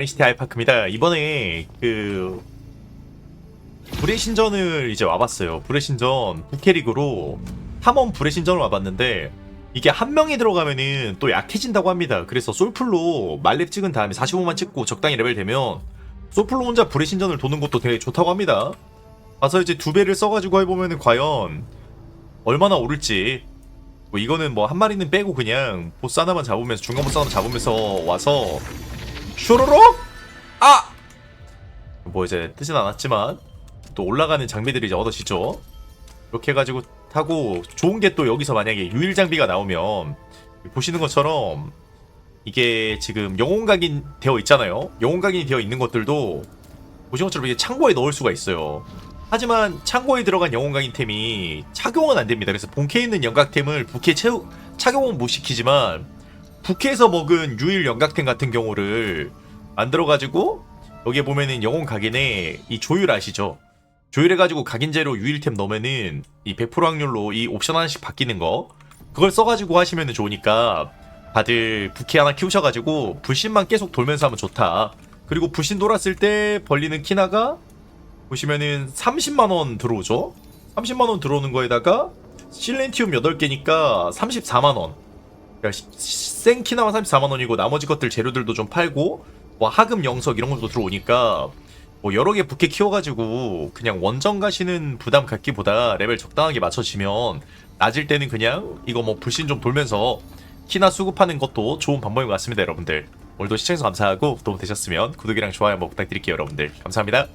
NCT 아이파크입니다. 이번에 그 불의 신전을 이제 와봤어요. 불의 신전 부캐릭으로 탐험 불의 신전을 와봤는데 이게 한 명이 들어가면은 또 약해진다고 합니다. 그래서 솔플로 말렙 찍은 다음에 45만 찍고 적당히 레벨 되면 솔플로 혼자 불의 신전을 도는 것도 되게 좋다고 합니다. 가서 이제 두 배를 써가지고 해보면은 과연 얼마나 오를지 뭐 이거는 뭐 한 마리는 빼고 그냥 보스 하나만 잡으면서 중간 보스 하나 잡으면서 와서 슈로록 아! 뭐 이제 뜨진 않았지만 또 올라가는 장비들이 이제 얻어지죠. 이렇게 해가지고 타고 좋은 게 또 여기서 만약에 유일 장비가 나오면 보시는 것처럼 이게 지금 영혼 각인 되어 있잖아요. 영혼 각인이 되어 있는 것들도 보시는 것처럼 이게 창고에 넣을 수가 있어요. 하지만 창고에 들어간 영혼 각인템이 착용은 안 됩니다. 그래서 본캐에 있는 영각템을 부캐 채우, 착용은 못 시키지만 부캐에서 먹은 유일 영각템 같은 경우를 만들어가지고 여기에 보면은 영혼 각인에 이 조율 아시죠? 조율해가지고 각인제로 유일템 넣으면은 이 100% 확률로 이 옵션 하나씩 바뀌는 거 그걸 써가지고 하시면은 좋으니까 다들 부캐 하나 키우셔가지고 불신만 계속 돌면서 하면 좋다. 그리고 불신 돌았을 때 벌리는 키나가 보시면은 30만원 들어오죠? 30만원 들어오는 거에다가 실렌티움 8개니까 34만원. 그러니까 시- 시- 생키나만 34만 원이고 나머지 것들 재료들도 좀 팔고 뭐 하급 영석 이런 것도 들어오니까 뭐 여러 개 부캐 키워가지고 그냥 원정 가시는 부담 갖기보다 레벨 적당하게 맞춰지면 낮을 때는 그냥 이거 뭐 불신 좀 돌면서 키나 수급하는 것도 좋은 방법인 것 같습니다 여러분들. 오늘도 시청해주셔서 감사하고 도움 되셨으면 구독이랑 좋아요 한번 부탁드릴게요 여러분들. 감사합니다